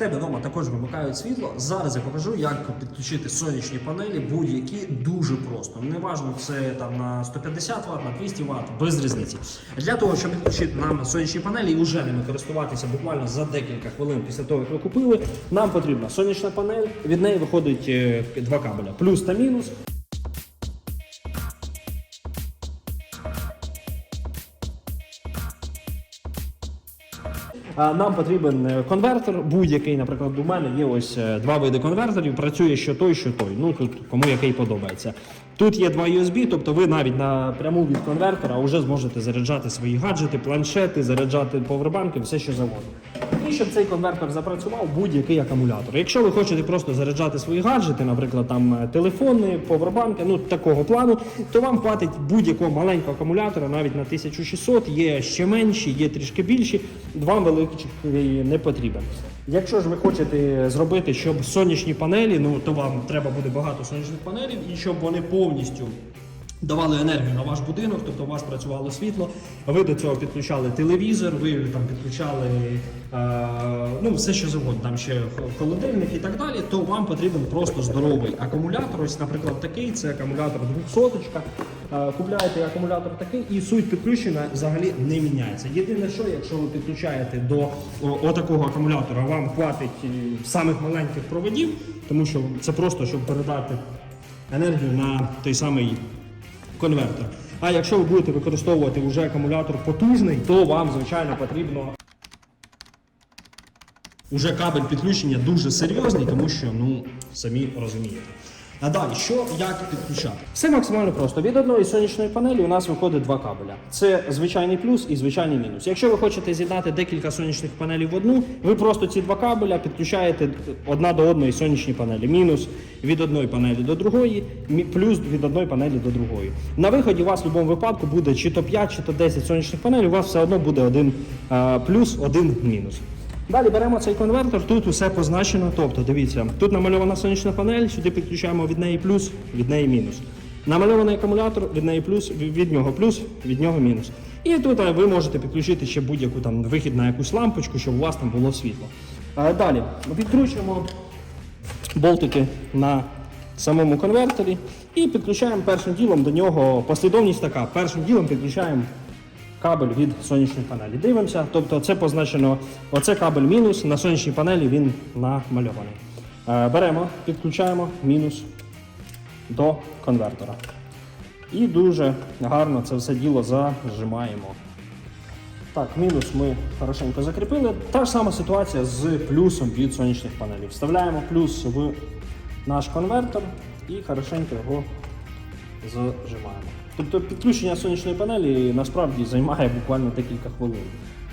тебе вдома також вимикають світло. Зараз я покажу, як підключити сонячні панелі будь-які дуже просто. Неважно, це там на 150 Вт, на 200 Вт, без різниці. Для того, щоб підключити нам сонячні панелі і вже ними користуватися буквально за декілька хвилин після того, як ви купили, нам потрібна сонячна панель. Від неї виходить е, два кабеля: плюс та мінус. Нам потрібен е, конвертер, будь-який, наприклад, у мене є ось е, два види конвертерів, працює що той, що той. Ну тут кому який подобається. Тут є два USB, тобто ви навіть напряму від конвертера вже зможете заряджати свої гаджети, планшети, заряджати повербанки, все що завгодно. І щоб цей конвертер запрацював, будь-який акумулятор. Якщо ви хочете просто заряджати свої гаджети, наприклад, там е, телефони, повербанки, ну такого плану, то вам хватить будь-якого маленького акумулятора, навіть на 1600, є ще менші, є трішки більші. Вам великий не потрібен. Якщо ж ви хочете зробити, щоб сонячні панелі, ну то вам треба буде багато сонячних панелів, і щоб вони повністю давали енергію на ваш будинок, тобто у вас працювало світло. Ви до цього підключали телевізор, ви там підключали е, ну все що завгодно, там ще холодильник і так далі. То вам потрібен просто здоровий акумулятор. Ось, наприклад, такий це акумулятор 200 Е, Купляєте акумулятор такий, і суть підключення взагалі не міняється. Єдине, що якщо ви підключаєте до отакого акумулятора, вам хватить е, самих маленьких проводів, тому що це просто щоб передати енергію на той самий конвертер. А якщо ви будете використовувати вже акумулятор потужний, то вам звичайно потрібно уже кабель підключення дуже серйозний, тому що ну самі розумієте. А далі, що як підключати? Все максимально просто. Від одної сонячної панелі у нас виходить два кабеля. Це звичайний плюс і звичайний мінус. Якщо ви хочете з'єднати декілька сонячних панелей в одну, ви просто ці два кабеля підключаєте одна до одної сонячні панелі. Мінус від одної панелі до другої, плюс від одної панелі до другої. На виході у вас в будь-якому випадку буде чи то 5, чи то 10 сонячних панелей, у вас все одно буде один плюс, один мінус. Далі беремо цей конвертер, тут усе позначено. Тобто, дивіться, тут намальована сонячна панель, сюди підключаємо від неї плюс, від неї мінус. Намальований акумулятор, від неї плюс, від нього плюс, від нього мінус. І тут е, ви можете підключити ще будь-яку там вихід на якусь лампочку, щоб у вас там було світло. Е, Далі відкручуємо болтики на самому конвертері і підключаємо першим ділом до нього послідовність така. Першим ділом підключаємо кабель від сонячної панелі. Дивимося, тобто це позначено, оце кабель мінус, на сонячній панелі він намальований. Е, Беремо, підключаємо мінус до конвертора. І дуже гарно це все діло зажимаємо. Так, мінус ми хорошенько закріпили. Та ж сама ситуація з плюсом від сонячних панелей. Вставляємо плюс в наш конвертер і хорошенько його зажимаємо. Тобто підключення сонячної панелі насправді займає буквально декілька хвилин.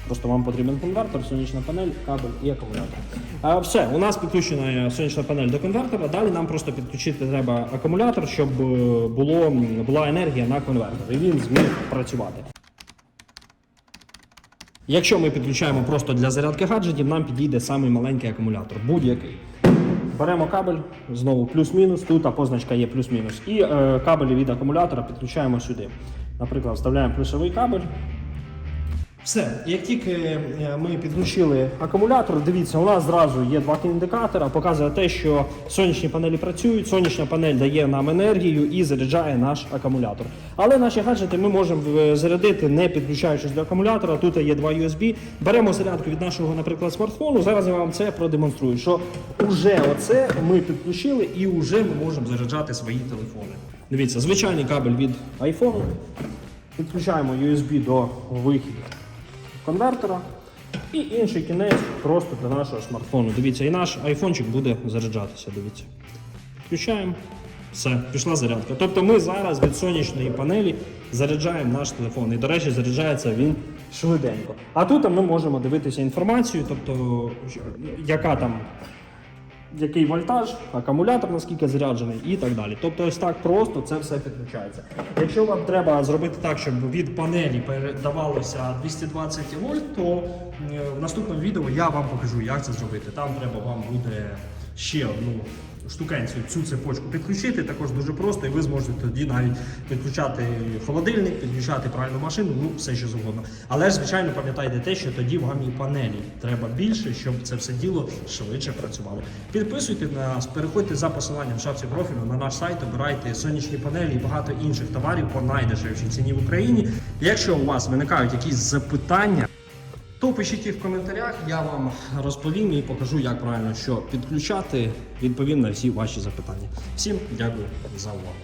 Просто вам потрібен конвертер, сонячна панель, кабель і акумулятор. А, все, у нас підключена сонячна панель до конвертера. Далі нам просто підключити треба акумулятор, щоб е, було, була енергія на конвертер. І він зміг працювати. Якщо ми підключаємо просто для зарядки гаджетів, нам підійде самий маленький акумулятор, будь-який. Беремо кабель, знову плюс-мінус, тут позначка є плюс-мінус. І е, кабелі від акумулятора підключаємо сюди. Наприклад, вставляємо плюсовий кабель. Все, як тільки е, ми підключили акумулятор, дивіться, у нас зразу є два індикатора, показує те, що сонячні панелі працюють, сонячна панель дає нам енергію і заряджає наш акумулятор. Але наші гаджети ми можемо е, зарядити, не підключаючись до акумулятора. Тут є два USB. Беремо зарядку від нашого, наприклад, смартфону. Зараз я вам це продемонструю. Що вже оце ми підключили і вже ми можемо заряджати свої телефони. Дивіться, звичайний кабель від iPhone. Підключаємо USB до вихіду конвертера. І інший кінець просто для нашого смартфону. Дивіться, і наш айфончик буде заряджатися. Дивіться. Включаємо. Все, пішла зарядка. Тобто ми зараз від сонячної панелі заряджаємо наш телефон. І, до речі, заряджається він швиденько. А тут ми можемо дивитися інформацію, тобто яка там який вольтаж, акумулятор наскільки заряджений і так далі. Тобто ось так просто це все підключається. Якщо вам треба зробити так, щоб від панелі передавалося 220 вольт, то в наступному відео я вам покажу, як це зробити. Там треба вам буде ще одну штукенцію, цю цепочку підключити. Також дуже просто, і ви зможете тоді навіть підключати холодильник, підключати пральну машину, ну все що завгодно. Але ж, звичайно, пам'ятайте те, що тоді вам і панелі треба більше, щоб це все діло швидше працювало. Підписуйте нас, переходьте за посиланням в шапці профілю на наш сайт, обирайте сонячні панелі і багато інших товарів по найдешевшій ціні в Україні. Якщо у вас виникають якісь запитання, то пишіть в коментарях, я вам розповім і покажу, як правильно що підключати. Відповім на всі ваші запитання. Всім дякую за увагу.